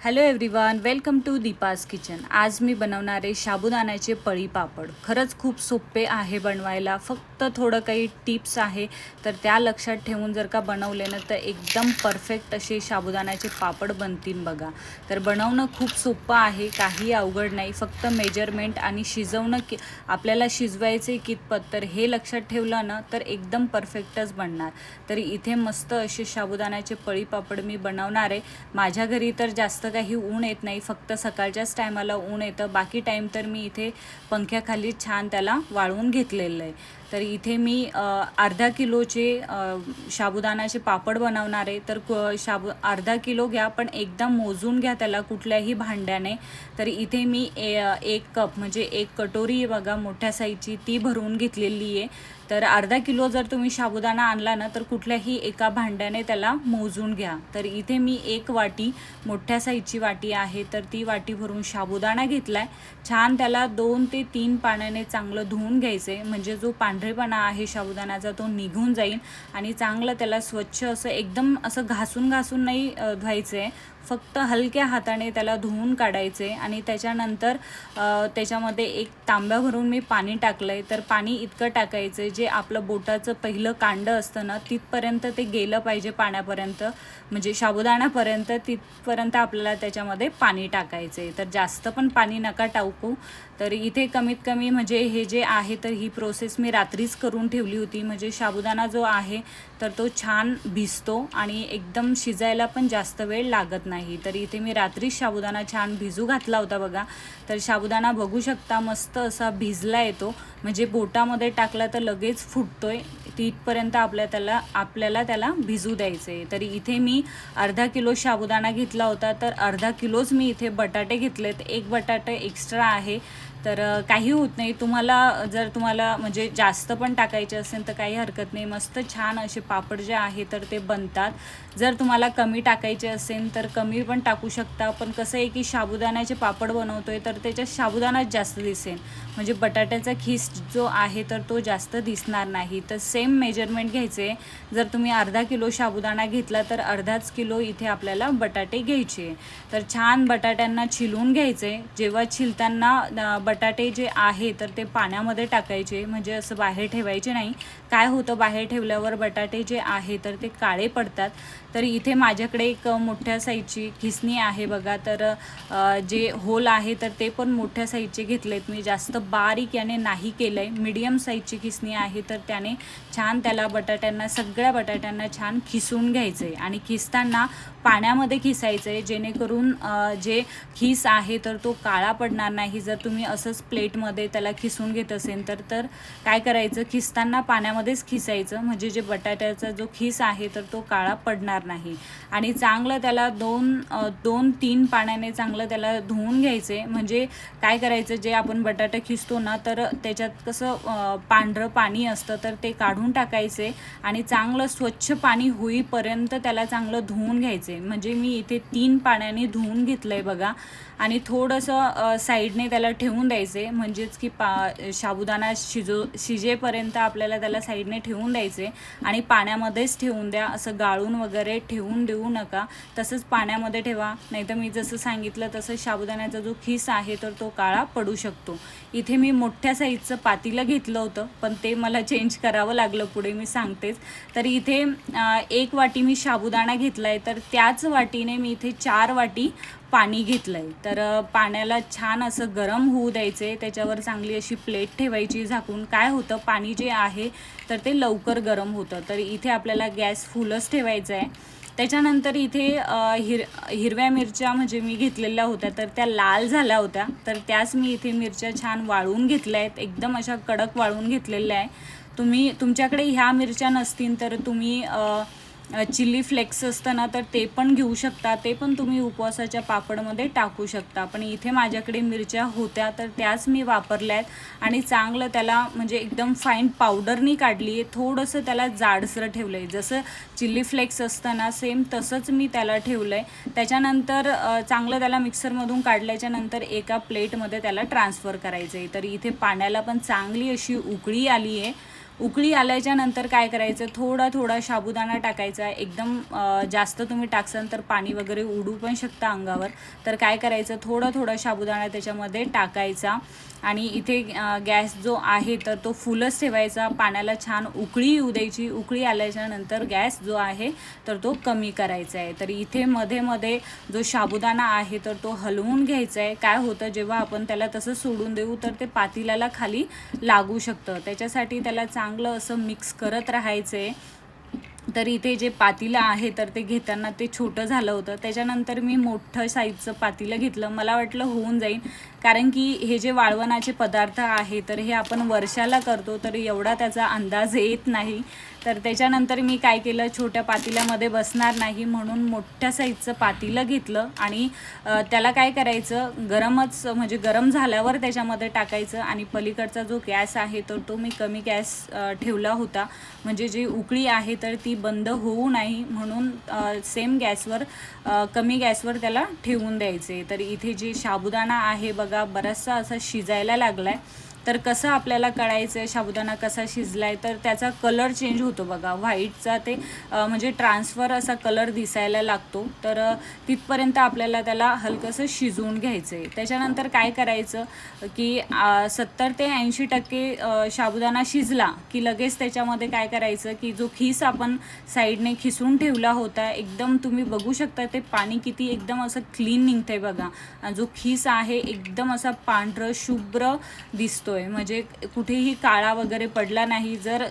Hello everyone welcome to Deepa's kitchen आज मी बनवणारे साबुदाण्याचे पळी पापड. खरंच खूप सोपे आहे बनवायला. फक्त थोडं काही टिप्स आहे. तर त्या लक्षात ठेवून जर का बनवले ना तर एकदम परफेक्ट असे साबुदाण्याचे पापड बनतील बघा. तर बनवणं खूप सोपं आहे काही अवघड नाही. फक्त मेजरमेंट आणि शिजवणं की आपल्याला शिजवायचे कितपत. तर हे लक्षात ठेवलं ना तर एकदम परफेक्टच बनणार. तर इथे मस्त असे साबुदाण्याचे पळी पापड मी बनवणार आहे. माझ्या घरी तर जास्त काही ऊन येत नाही. फक्त सकाळच्याच टायमाला ऊन येतं. बाकी टाईम तर मी इथे पंख्याखाली छान त्याला वाळवून घेतलेलं आहे. तर इथे मी अर्धा किलोचे अ, पापड बनवणार आहे. तर क- शाबू अर्धा किलो घ्या पण एकदम मोजून घ्या त्याला कुठल्याही भांड्याने. तर इथे मी ए एक कप म्हणजे एक कटोरी बघा मोठ्या साईजची ती भरून घेतलेली आहे. तर अर्धा किलो जर तुम्ही साबुदाणा आणला ना तर कुठल्याही एका भांड्याने त्याला मोजून घ्या. तर इथे मी एक वाटी मोठ्या साईजची वाटी आहे तर ती वाटी भरून साबुदाणा आहे छान त्याला दोन ते तीन पाण्याने चांगलं धुवून घ्यायचे म्हणजे जो पांढरेपणा आहे साबुदाण्याचा तो निघून जाईल आणि चांगलं त्याला स्वच्छ असं एकदम असं घासून घासून नाही धुवायचं आहे फक्त हलक्या हाताने त्याला धुवून काढायचे आणि त्याच्यानंतर त्याच्यामध्ये एक तांब्या भरून मी पाणी टाकलं आहे तर पाणी इतकं टाकायचं जे आपलं बोटाचं पहिलं कांड असतं ना तिथपर्यंत ते गेलं पाहिजे पाण्यापर्यंत. म्हणजे साबुदाण्यापर्यंत तिथपर्यंत आपल्याला त्याच्यामध्ये पाणी टाकायचं. आहे तर जास्त पण पाणी नका टाकू. तर इथे कमीत कमी म्हणजे हे जे आहे तर ही प्रोसेस मी रात्रीच करून ठेवली होती. म्हणजे साबुदाणा जो आहे तर तो छान भिजतो आणि एकदम शिजायला पण जास्त वेळ लागत नाही. तर इथे मी रात्रीच साबुदाणा छान भिजू घातला होता बघा. तर साबुदाणा बघू शकता मस्त असा भिजला येतो म्हणजे बोटामध्ये टाकला तर लगेच फुटतोय. तिथपर्यंत आपल्या त्याला आपल्याला त्याला भिजू द्यायचं आहे तर इथे मी अर्धा किलो साबुदाणा घेतला होता. तर अर्धा किलोच मी इथे बटाटे घेतलेत. एक बटाटे एक्स्ट्रा आहे. तर काही होत नाही. तुम्हाला जर तुम्हाला म्हणजे जास्त पण टाकायचे असेल तर काही हरकत नाही. मस्त छान असे पापड जे आहे तर ते बनतात. जर तुम्हाला कमी टाकायचे असेल तर कमी पण टाकू शकता. पण कसं आहे की साबुदाण्याचे पापड बनवतो आहे तर त्याच्यात साबुदाणाच जास्त दिसेल. म्हणजे बटाट्याचा खीस जो आहे तर तो जास्त दिसणार नाही. तर सेम मेजरमेंट घ्यायचे. जर तुम्ही अर्धा किलो साबुदाणा घेतला तर अर्धाच किलो इथे आपल्याला बटाटे घ्यायचे. तर छान बटाट्यांना छिलून घ्यायचे. जेव्हा छिलताना बटा बटाटे जे आहे तर ते पाण्यामध्ये टाकायचे. म्हणजे असं बाहेर ठेवायचे नाही. काय होतं बाहेर ठेवल्यावर बटाटे जे आहे तर ते काळे पडतात. तर इथे माझ्याकडे एक मोठ्या साईजची खिसणी आहे बघा. तर जे होल आहे तर ते पण मोठ्या साईजचे घेतलेत. मी जास्त बारीक याने नाही केलं आहे मीडियम साईजची खिसणी आहे तर त्याने छान त्याला बटाट्यांना सगळ्या बटाट्यांना छान खिसून घ्यायचं आहे आणि खिसताना पाण्यामध्ये खिसायचं आहे जेणेकरून जे खिस आहे तर तो काळा पडणार नाही. जर तुम्ही असंच प्लेटमध्ये त्याला खिसून घेत असेल तर तर काय करायचं? खिसताना पाण्यामध्येच खिसायचं. म्हणजे जे बटाट्याचा जो खिस आहे तर तो काळा पडणार नाही. आणि चांगलं त्याला दोन दोन तीन पाण्याने चांगलं त्याला धुवून घ्यायचे. म्हणजे काय करायचं? जे आपण बटाटा खिसतो ना तर त्याच्यात कसं पांढरं पाणी असतं तर ते काढून टाकायचे आणि चांगलं स्वच्छ पाणी होईपर्यंत त्याला चांगलं धुवून घ्यायचे. म्हणजे मी इथे तीन पाण्याने धुवून घेतलं आहे बघा. आणि थोडंसं साईडने त्याला ठेवून द्यायचे. म्हणजेच की पा साबुदाणा शिजो शिजेपर्यंत आपल्याला त्याला साईडने ठेवून द्यायचे आणि पाण्यामध्येच ठेवून द्या. असं गाळून वगैरे ठेवून देऊ नका. तसंच पाण्यामध्ये ठेवा. नाहीतर मी जसं सांगितलं तसं साबुदाण्याचा जो खिस आहे तर तो काळा पडू शकतो. इथे मी मोठ्या साईजचं पातीलं घेतलं होतं पण ते मला चेंज करावं लागलं पुढे मी सांगतेच. तर इथे एक वाटी मी साबुदाणा घेतला आहे तर त्याच वाटीने मी इथे चार वाटी पाणी घेतलं आहे तर पाण्याला छान असं गरम होऊ द्यायचे त्याच्यावर चांगली अशी प्लेट ठेवायची झाकून. काय होतं पाणी जे आहे तर ते लवकर गरम होतं. तर इथे आपल्याला गॅस फुलच ठेवायचा आहे त्याच्यानंतर इथे हिर हिरव्या मिरच्या म्हणजे मी घेतलेल्या होत्या. तर त्या लाल झाल्या होत्या. तर त्याच मी इथे मिरच्या छान वाळून घेतल्या आहेत. एकदम अशा कडक वाळून घेतलेल्या आहे तुम्ही तुमच्याकडे ह्या मिरच्या नसतील तर तुम्ही चिली फ्लेक्स असतं ना तर ते पण घेऊ शकता. ते पण तुम्ही उपवासाच्या पापडमध्ये टाकू शकता. पण इथे माझ्याकडे मिरच्या होत्या तर त्याच मी वापरल्या आहेत आणि चांगलं त्याला म्हणजे एकदम फाईन पावडरनी काढली आहे. थोडंसं त्याला जाडसर ठेवलं आहे जसं चिली फ्लेक्स असतं ना सेम तसंच मी त्याला ठेवलं आहे त्याच्यानंतर चांगलं त्याला मिक्सरमधून काढल्याच्या नंतर एका प्लेटमध्ये त्याला ट्रान्सफर करायचं आहे तर इथे पाण्याला पण चांगली अशी उकळी आली आहे उकळी आल्याच्यानंतर काय करायचं? थोडा थोडा साबुदाणा टाकायचा. एकदम जास्त तुम्ही टाकसाल तर पाणी वगैरे उडू पण शकता अंगावर. तर काय करायचं? थोडा थोडा साबुदाणा त्याच्यामध्ये टाकायचा. आणि इथे गॅस जो आहे तर तो फुलच ठेवायचा. पाण्याला छान उकळी येऊ द्यायची. उकळी आल्याच्यानंतर गॅस जो आहे तर तो कमी करायचा आहे. तर इथे मध्ये मध्ये जो साबुदाणा आहे तर तो हलवून घ्यायचा आहे. काय होतं? जेव्हा आपण त्याला तसं सोडून देऊ तर ते पातील्याला खाली लागू शकतं. त्याच्यासाठी त्याला चांग चांगलं असं मिक्स करत राहायचं. आहे तर इथे जे पातीलं आहे तर ते घेताना ते छोटं झालं होतं. त्याच्यानंतर मी मोठं साईजचं पातीलं घेतलं. मला वाटलं होऊन जाईल कारण की हे जे वाळवणाचे पदार्थ आहे तर हे आपण वर्षाला करतो तर एवढा त्याचा अंदाज येत नाही. तर त्याच्यानंतर मी काय केलं छोट्या पातील्यामध्ये बसणार नाही म्हणून मोठ्या साईजचं पातीलं घेतलं आणि त्याला काय करायचं गरमच म्हणजे गरम झाल्यावर त्याच्यामध्ये टाकायचं आणि पलीकडचा जो गॅस आहे तर तो मी कमी गॅस ठेवला होता. म्हणजे जी उकळी आहे तर ती बंद होऊ नाही म्हणून सेम गॅसवर कमी गॅसवर त्याला ठेवून द्यायचे. तर इथे जे साबुदाणा आहे बघा बराचसा असा शिजायला लागला आहे तर कसं आपल्याला कळायचं आहे साबुदाणा कसा शिजलाय तर त्याचा कलर चेंज होतो बघा. व्हाईटचा ते म्हणजे ट्रान्सफर असा कलर दिसायला लागतो. तर तिथपर्यंत आपल्याला त्याला हलकंसं शिजवून घ्यायचं आहे त्याच्यानंतर काय करायचं की सत्तर ते ऐंशी टक्के अ, साबुदाणा शिजला की लगेच त्याच्यामध्ये काय करायचं की जो खीस आपण साईडने खिसून ठेवला होता एकदम तुम्ही बघू शकता ते पाणी किती एकदम असं क्लीन निघतंय बघा. आणि जो खीस आहे एकदम असा पांढरं शुभ्र दिसतोय. म्हणजे कुठेही काळा वगैरे पडला नाही. जर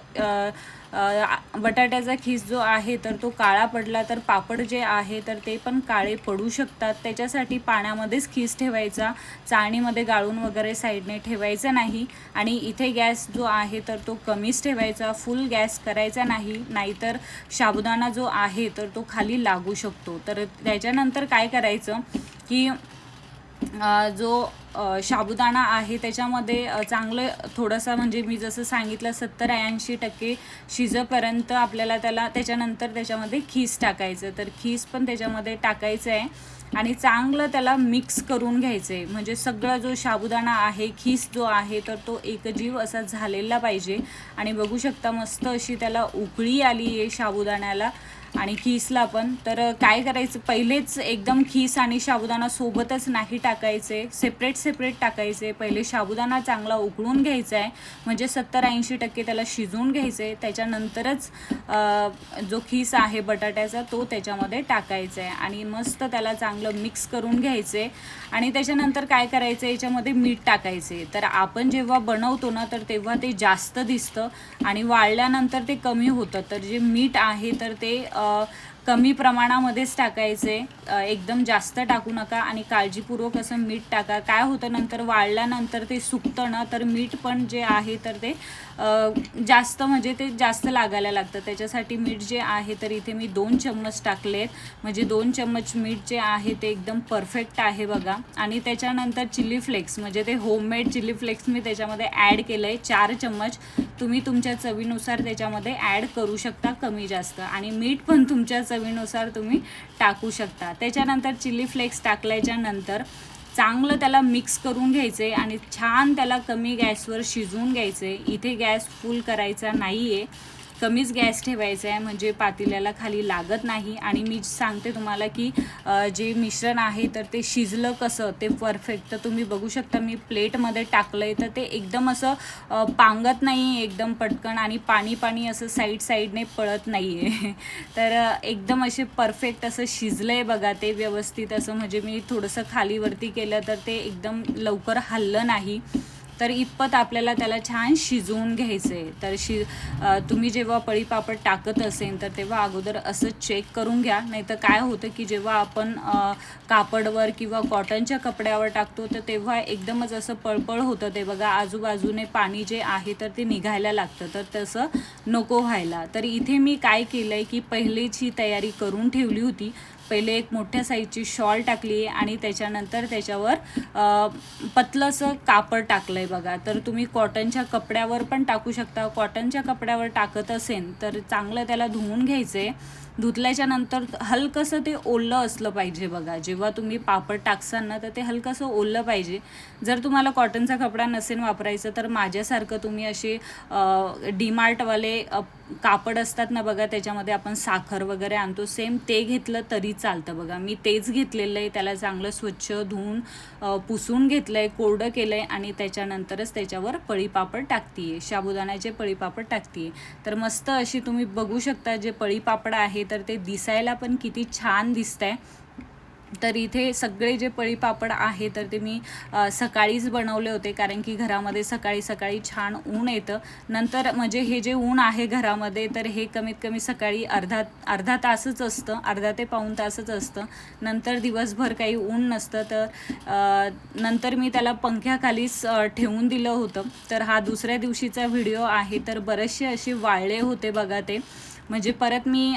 बटाट्याचा खीस जो आहे तर तो काळा पडला तर पापड जे आहे तर ते पण काळे पडू शकतात. त्याच्यासाठी पाण्यामध्येच खीस ठेवायचा. चाळणीमध्ये गाळून वगैरे साईडने ठेवायचा नाही. आणि इथे गॅस जो आहे तर तो कमीच ठेवायचा. फुल गॅस करायचा नाही. नाहीतर साबुदाणा जो आहे तर तो खाली लागू शकतो. तर त्याच्यानंतर काय करायचं की जो साबुदाणा आहे त्याच्यामध्ये चांगलं थोडंसं म्हणजे मी जसं सांगितलं सत्तर ऐंशी टक्के शिजेपर्यंत आपल्याला त्याला त्याच्यानंतर त्याच्यामध्ये खीस टाकायचं. तर खीस पण त्याच्यामध्ये टाकायचं आहे आणि चांगलं त्याला मिक्स करून घ्यायचं आहे म्हणजे सगळा जो साबुदाणा आहे खीस जो आहे तर तो एकजीव असा झालेला पाहिजे. आणि बघू शकता मस्त अशी त्याला उकळी आली आहे साबुदाण्याला. आणि खीसला पण. तर काय करायचं? पहिलेच एकदम खीस आणि साबुदाणा सोबतच नाही टाकायचे. सेपरेट सेपरेट टाकायचे. पहिले साबुदाणा चांगला उकळून घ्यायचा आहे. म्हणजे सत्तर ऐंशी टक्के त्याला शिजवून घ्यायचं. आहे त्याच्यानंतरच जो खीस आहे बटाट्याचा तो त्याच्यामध्ये टाकायचा आहे. आणि मस्त त्याला चांगलं मिक्स करून घ्यायचे. आणि त्याच्यानंतर काय करायचं? आहे याच्यामध्ये मीठ टाकायचे. तर आपण जेव्हा बनवतो ना तर तेव्हा ते जास्त दिसतं. आणि वाळल्यानंतर ते कमी होतं. तर जे मीठ आहे तर ते 呃 कमी प्रमाणामध्येच टाकायचे. एकदम जास्त टाकू नका आणि काळजीपूर्वक असं मीठ टाका. काय होतं नंतर वाळल्यानंतर ते सुकतं ना तर मीठ पण जे आहे तर ते जास्त म्हणजे ते जास्त लागायला लागतं. त्याच्यासाठी मीठ जे आहे तर इथे मी दोन चम्मच टाकलेत. म्हणजे दोन चम्मच मीठ जे आहे ते एकदम परफेक्ट आहे बघा. आणि त्याच्यानंतर चिली फ्लेक्स म्हणजे ते होममेड चिली फ्लेक्स मी त्याच्यामध्ये ॲड केलं आहे चार चम्मच तुम्ही तुमच्या चवीनुसार त्याच्यामध्ये ॲड करू शकता कमी जास्त. आणि मीठ पण तुमच्या चवीनुसार तुम्ही टाकू शकता. त्याच्यानंतर चिली फ्लेक्स टाकल्याच्या नंतर चांगलं त्याला मिक्स करून घ्यायचं आहे आणि छान त्याला कमी गॅसवर शिजवून घ्यायचं आहे इथे गॅस फुल करायचा नाही आहे कमीच गॅस ठेवायचा आहे म्हणजे पातेल्याला खाली लागत नाही. आणि मी सांगते तुम्हाला की जे मिश्रण आहे तर ते शिजलं कसं ते परफेक्ट तर तुम्ही बघू शकता मी प्लेटमध्ये टाकलं आहे तर ते एकदम असं पांगत नाही एकदम पटकन. आणि पाणी पाणी असं साईड साईडने पळत नाही आहे तर एकदम असे परफेक्ट असं शिजलं आहे बघा ते व्यवस्थित. असं म्हणजे मी थोडंसं खालीवरती केलं तर ते एकदम लवकर हललं नाही. तर इतपत आपल्याला त्याला छान शिजवून घ्यायचं आहे तर शि तुम्ही जेव्हा पळीपापड टाकत असेल तर तेव्हा अगोदर असं चेक करून घ्या. नाहीतर काय होतं की जेव्हा आपण कापडवर किंवा कॉटनच्या कपड्यावर टाकतो तर तेव्हा एकदमच असं पळपळ होतं. ते बघा आजूबाजूने पाणी जे आहे तर ते निघायला लागतं. तर तसं नको व्हायला. तर इथे मी काय केलं आहे की पहिलेची तयारी करून ठेवली होती. पहिले एक मोठ्या साईजची शॉल टाकली आहे आणि त्याच्यानंतर त्याच्यावर पतलंसं कापड टाकलं आहे बघा. तर तुम्ही कॉटनच्या कपड्यावर पण टाकू शकता. कॉटनच्या कपड्यावर टाकत असेल तर चांगलं त्याला धुवून घ्यायचं आहे धुतल्याच्या नंतर हलकंसं ते ओलं असलं पाहिजे बघा. जेव्हा तुम्ही पापड टाकसाल ना तर ते हलकंसं ओलं पाहिजे. जर तुम्हाला कॉटनचा कपडा नसेल वापरायचं तर माझ्यासारखं तुम्ही असे डीमार्टवाले कापड असतात ना बघा त्याच्यामध्ये आपण साखर वगैरे आणतो. सेम ते घेतलं तरी चालतं बघा. मी तेच घेतलेलं आहे. त्याला चांगलं स्वच्छ धुवून पुसून घेतलं आहे कोरडं केलं आहे आणि त्याच्यानंतरच त्याच्यावर पळीपापड टाकते आहे साबुदाण्याचे पळीपापड टाकते आहे तर मस्त अशी तुम्ही बघू शकता जे पळीपापड आहे तर ते दिसायला पण किती छान दिसत आहे तर इथे सगळे जे पळीपापड आहे तर ते मी सकाळीच बनवले होते कारण की घरामध्ये सकाळी सकाळी छान ऊन येतं. नंतर म्हणजे हे जे ऊन आहे घरामध्ये तर हे कमीत कमी सकाळी अर्धा अर्धा तासच असतं अर्धा ते पाऊण तासच असतं. नंतर दिवसभर काही ऊन नसतं तर नंतर मी त्याला पंख्याखालीच ठेवून दिलं होतं. तर हा दुसऱ्या दिवशीचा व्हिडिओ आहे तर बरेचसे असे वाळले होते बघा ते. म्हणजे परत मी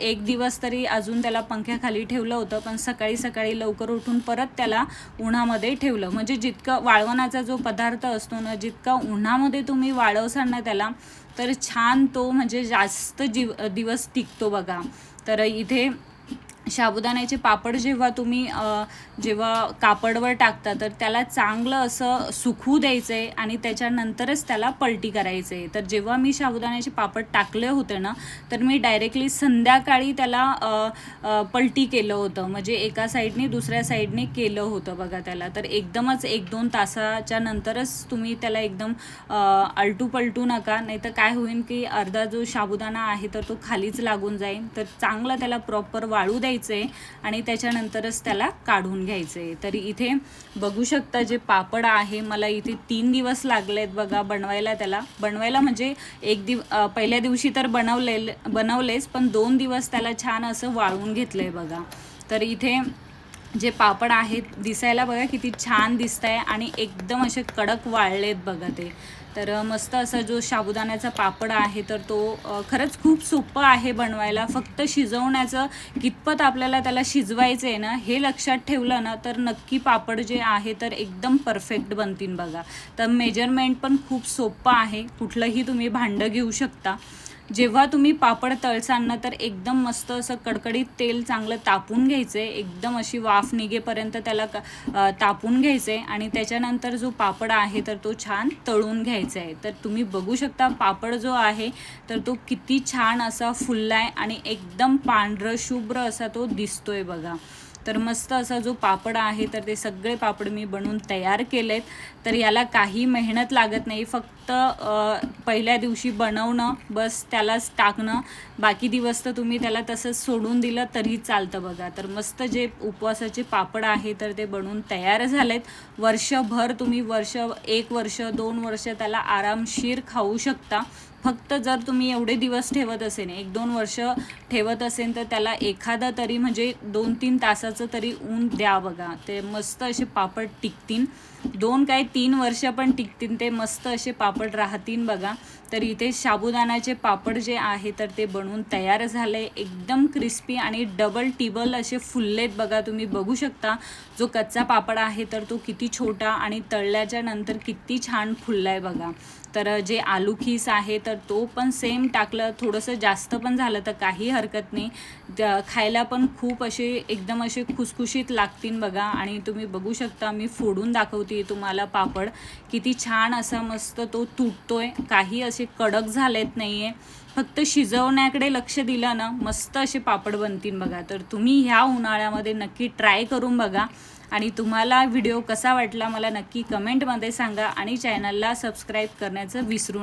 एक दिवस तरी अजून त्याला पंख्याखाली ठेवलं होतं पण सकाळी सकाळी लवकर उठून परत त्याला उन्हामध्ये ठेवलं. म्हणजे जितकं वाळवणाचा जो पदार्थ असतो ना जितका उन्हामध्ये तुम्ही वाळवसाल ना त्याला तर छान तो म्हणजे जास्त जीव दिवस टिकतो बघा. तर इथे साबुदाण्याचे पापड जेव्हा तुम्ही जेव्हा कापडवर टाकता तर त्याला चांगलं असं सुकू द्यायचं आहे आणि त्याच्यानंतरच त्याला पलटी करायचं आहे तर जेव्हा मी साबुदाण्याचे पापड टाकले होते ना तर मी डायरेक्टली संध्याकाळी त्याला पलटी केलं होतं. म्हणजे एका साईडने दुसऱ्या साईडने केलं होतं बघा त्याला. तर एकदमच एक दोन तासाच्या नंतरच तुम्ही त्याला एकदम आलटू पलटू नका. नाही तर काय होईल की अर्धा जो साबुदाणा आहे तर तो खालीच लागून जाईल तर चांगला त्याला प्रॉपर वाळू द्यायचं आहे आणि त्याच्यानंतरच त्याला काढून घ्यायचं. आहे तरी इथे बघू शकता जे पापड आहे मला इथे तीन दिवस लागले आहेत बघा बनवायला त्याला. बनवायला म्हणजे एक दिव पहिल्या दिवशी तर बनवले बनवलेच पण दोन दिवस त्याला छान असं वाळवून घेतलं आहे बघा. तर इथे जे पापड आहेत दिसायला बघा किती छान दिसत आहे आणि एकदम असे कडक वाळलेत बघा ते. तर मस्त असा जो साबुदाण्याचा पापड आहे तर तो खरंच खूप सोपं आहे बनवायला. फक्त शिजवण्याचं कितपत आपल्याला त्याला शिजवायचं आहे ना हे लक्षात ठेवलं ना तर नक्की पापड जे आहे तर एकदम परफेक्ट बनतील बघा. तर मेजरमेंट पण खूप सोपं आहे. कुठलंही तुम्ही भांडं घेऊ शकता. जेव्हा तुम्ही पापड तळसाल ना तर एकदम मस्त असं कडकडीत तेल चांगलं तापून घ्यायचं. आहे एकदम अशी वाफ निघेपर्यंत त्याला क- तापून घ्यायचं आहे आणि त्याच्यानंतर जो पापड आहे तर तो छान तळून घ्यायचा आहे. तर तुम्ही बघू शकता पापड जो आहे तर तो किती छान असा फुलला आहे आणि एकदम पांढरं शुभ्र असा तो दिसतोय बघा. तर मस्त असा जो पापड आहे तर ते सगळे पापड मी बनवून तयार केलेत. तर याला काही मेहनत लागत नाही फक्त पहिल्या दिवशी बनवणं बस त्यालाच टाकणं. बाकी दिवस तर तुम्ही त्याला तसंच सोडून दिलं तरी चालतं बघा. तर मस्त जे उपवासाचे पापड आहे तर ते बनवून तयार झालेत. वर्षभर तुम्ही वर्ष एक वर्ष दोन वर्ष त्याला आरामशीर खाऊ शकता. फक्त जर तुम्ही एवढे दिवस ठेवत असेल एक दोन वर्ष ठेवत असेल तर त्याला एखादा तरी म्हणजे दोन तीन तासाचं तरी ऊन द्या बघा. ते मस्त असे पापड टिकतील. दोन काय तीन वर्ष पण टिकतील ते मस्त असे पापड राहतील बघा. तर इथे साबुदाण्याचे पापड जे आहे तर ते बनवून तयार झाले एकदम क्रिस्पी आणि डबल टिबल असे फुललेत बघा तुम्ही. बघू शकता जो कच्चा पापड आहे तर तो किती छोटा आणि तळल्याच्या नंतर किती छान फुललाय बघा. तर जे आलू खीस आहे तर तो पण सेम टाकलं. थोडंसं जास्त पण झालं तर काही हरकत नाही. खायला पण खूप असे एकदम असे खुसखुशीत लागतील बघा. आणि तुम्ही बघू शकता मी फोडून दाखवते तुम्हाला पापड. किती छान असा मस्त तो तुटतोय. काही असे कडक झालेत नाही आहे फक्त शिजवण्याकडे लक्ष दिलं ना मस्त असे पापड बनतील बघा. तर तुम्ही ह्या उन्हाळ्यामध्ये नक्की ट्राय करून बघा. आणि तुम्हाला व्हिडिओ कसा वाटला मला नक्की कमेंटमध्ये सांगा आणि चॅनलला सबस्क्राईब करण्याचं विसरू नका.